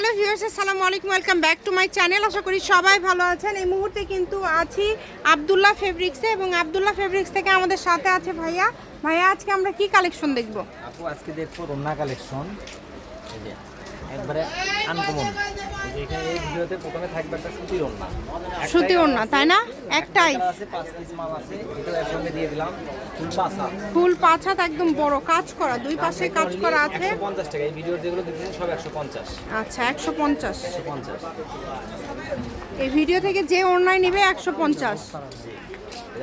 Hello viewers, আসসালামু আলাইকুম, welcome back to my channel. আশা করি সবাই ভালো আছেন। এই মুহূর্তে কিন্তু আছি আবদুল্লাহ ফেব্রিক্সে এবং আবদুল্লাহ ফেব্রিক্স থেকে আমাদের সাথে আছে ভাইয়া। ভাইয়া, আজকে আমরা কি কালেকশন দেখব? আপু, আজকে দেখব রন্না কালেকশন। একবারে আনকমন এখানে এই ভিডিওতে প্রথমে থাকবে একটা সুতির ওড়না। সুতি ওড়না, তাই না? একটাই। কালার আছে পাঁচ পিস মাল আছে এটাও একসঙ্গে দিয়ে দিলাম ফুল পাসা ফুল পাঁচ একদম বড় কাজ করা দুই পাশে কাজ করা আছে। টাকা এই যেগুলো দেখছেন সব আচ্ছা এই ভিডিও থেকে যে অনলাইন নেবে একশো পঞ্চাশ।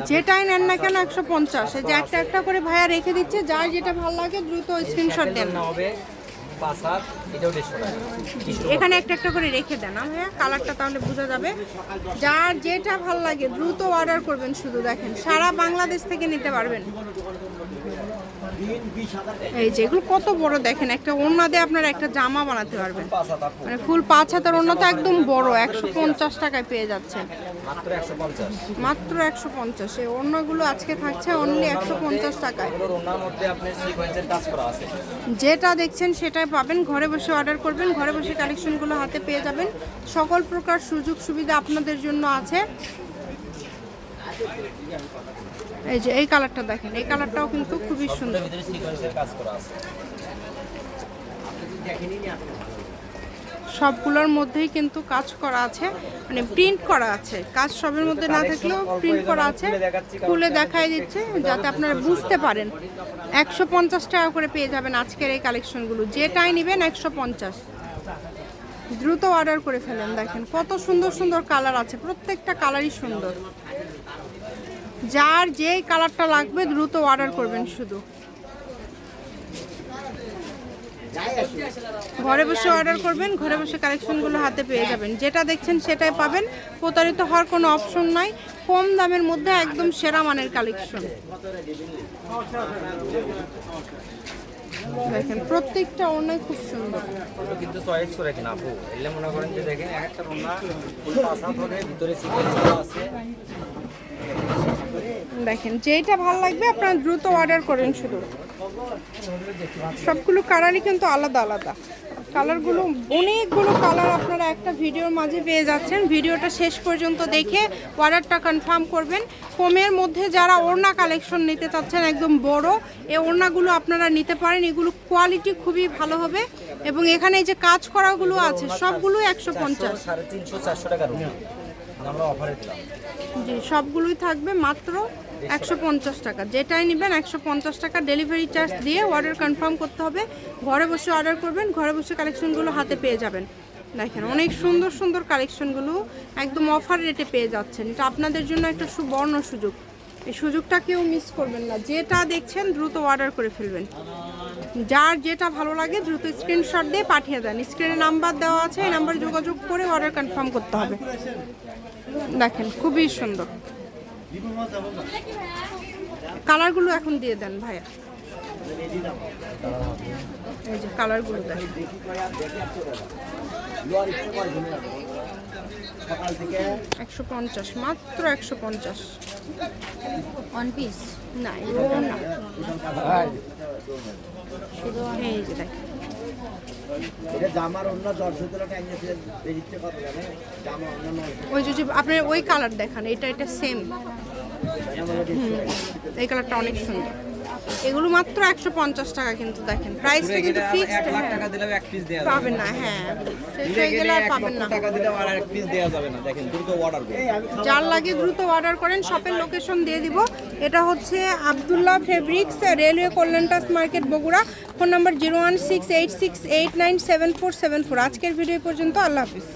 যেটাই নেন না কেন একশো পঞ্চাশ। এই যে একটা একটা করে ভাইয়া রেখে দিচ্ছে যার যেটা ভালো লাগে দ্রুত স্ক্রিনশট দেন। না হবে পাঁচ হাত এটাও দেড়শো টাকা। এখানে একটা একটা করে রেখে দেন হ্যাঁ ভাইয়া কালারটা তাহলে বোঝা যাবে। যার যেটা ভালো লাগে দ্রুত অর্ডার করবেন শুধু দেখেন। সারা বাংলাদেশ থেকে নিতে পারবেন। এই যে এগুলো কত বড় দেখেন। একটা ওড়না দিয়ে আপনারা একটা জামা বানাতে পারবেন। মানে ফুল পাঁচ হাতের ওড়না তো একদম বড় একশো পঞ্চাশ টাকায় পেয়ে যাচ্ছেন। মাত্র একশো পঞ্চাশ। এই ওড়নাগুলো আজকে থাকছে অনলি একশো পঞ্চাশ টাকায়। যেটা দেখছেন সেটাই পাবেন, ঘরে বসে অর্ডার করবেন, ঘরে বসে কালেকশনগুলো হাতে পেয়ে যাবেন। সকল প্রকার সুযোগ সুবিধা আপনাদের জন্য আছে। এই যে, এই কালারটা দেখেন, এই কালারটাও কিন্তু খুবই সুন্দর ভিতরে সিকোয়েন্সের কাজ করা আছে সবগুলোর মধ্যেই কিন্তু কাজ করা আছে মানে প্রিন্ট করা আছে। কাজ সবের মধ্যে না থাকলেও প্রিন্ট করা আছে। খুলে দেখাই দিচ্ছে যাতে আপনারা বুঝতে পারেন। একশো পঞ্চাশ টাকা করে পেয়ে যাবেন আজকের এই কালেকশনগুলো যেটাই নেবেন একশো পঞ্চাশ। দ্রুত অর্ডার করে ফেলেন দেখেন কত সুন্দর সুন্দর কালার আছে প্রত্যেকটা কালারই সুন্দর। যার যেই কালারটা লাগবে দ্রুত অর্ডার করবেন শুধু। ঘরে বসে অর্ডার করবেন ঘরে বসে কালেকশনগুলো হাতে পেয়ে যাবেন। যেটা দেখছেন সেটাই পাবেন। প্রতারিত হওয়ার কোনো অপশন নাই। কম দামের মধ্যে একদম সেরা মানের কালেকশন দেখেন প্রত্যেকটা অনেক খুব সুন্দর। কিন্তু চয়েস করে কিনা আপু। এলে মনে করেন যে দেখেন এক একটা রন্না ফুল পাঁচ হাত ভিতরে সিকোয়েন্স আছে। দেখেন যেটা ভালো লাগবে আপনারা দ্রুত অর্ডার করেন শুধু। সবগুলো কালারই কিন্তু আলাদা আলাদা। কালারগুলো অনেকগুলো কালার আপনারা একটা ভিডিওর মাঝে পেয়ে যাচ্ছেন। ভিডিওটা শেষ পর্যন্ত দেখে অর্ডারটা কনফার্ম করবেন। কমের মধ্যে যারা ওড়না কালেকশন নিতে চাচ্ছেন একদম বড় এই ওড়নাগুলো আপনারা নিতে পারেন। এগুলো কোয়ালিটি খুবই ভালো হবে। এবং এখানে এই যে কাজ করাগুলো আছে সবগুলো একশো পঞ্চাশ। জি সবগুলোই থাকবে মাত্র একশো পঞ্চাশ টাকা। যেটাই নেবেন একশো পঞ্চাশ টাকা ডেলিভারি চার্জ দিয়ে অর্ডার কনফার্ম করতে হবে। ঘরে বসে অর্ডার করবেন, ঘরে বসে কালেকশনগুলো হাতে পেয়ে যাবেন। দেখেন, অনেক সুন্দর সুন্দর কালেকশনগুলো একদম অফার রেটে পেয়ে যাচ্ছেন। এটা আপনাদের জন্য একটা সুবর্ণ সুযোগ। এই সুযোগটা কেউ মিস করবেন না। যেটা দেখছেন দ্রুত অর্ডার করে ফেলবেন। যার যেটা ভালো লাগে দ্রুত স্ক্রিনশট দিয়ে পাঠিয়ে দেন। স্ক্রিনে নাম্বার দেওয়া আছে, এই নাম্বার যোগাযোগ করে অর্ডার কনফার্ম করতে হবে। দেখেন, খুবই সুন্দর। কালারগুলো এখন দিয়ে দেন ভাইয়া। এই যে কালারগুলো একশো পঞ্চাশ মাত্র একশো পঞ্চাশ। ওয়ান পিস না এই যে দেখেন। ওই যে আপনার ওই কালার দেখান এটা এটা সেম এই কালারটা অনেক সুন্দর। এগুলো মাত্র একশো পঞ্চাশ টাকা কিন্তু দেখেন। প্রাইসটা কিন্তু ফিক্সড লাখ টাকা দিলেও এক পিস দেওয়া পাবেন না হ্যাঁ। শেষ গেলে আর পাবেন না। টাকা দিলেও আর এক পিস দেওয়া যাবে না দেখেন দ্রুত অর্ডার করুন। যার লাগে দ্রুত অর্ডার করেন শপের লোকেশন দিয়ে দিব। এটা হচ্ছে Abdullah fabrics railway কল্যাণটাস market Bogura. Phone number zero one six eight six eight nine seven four seven four আজকের ভিডিও পর্যন্ত আল্লাহ হাফিজ।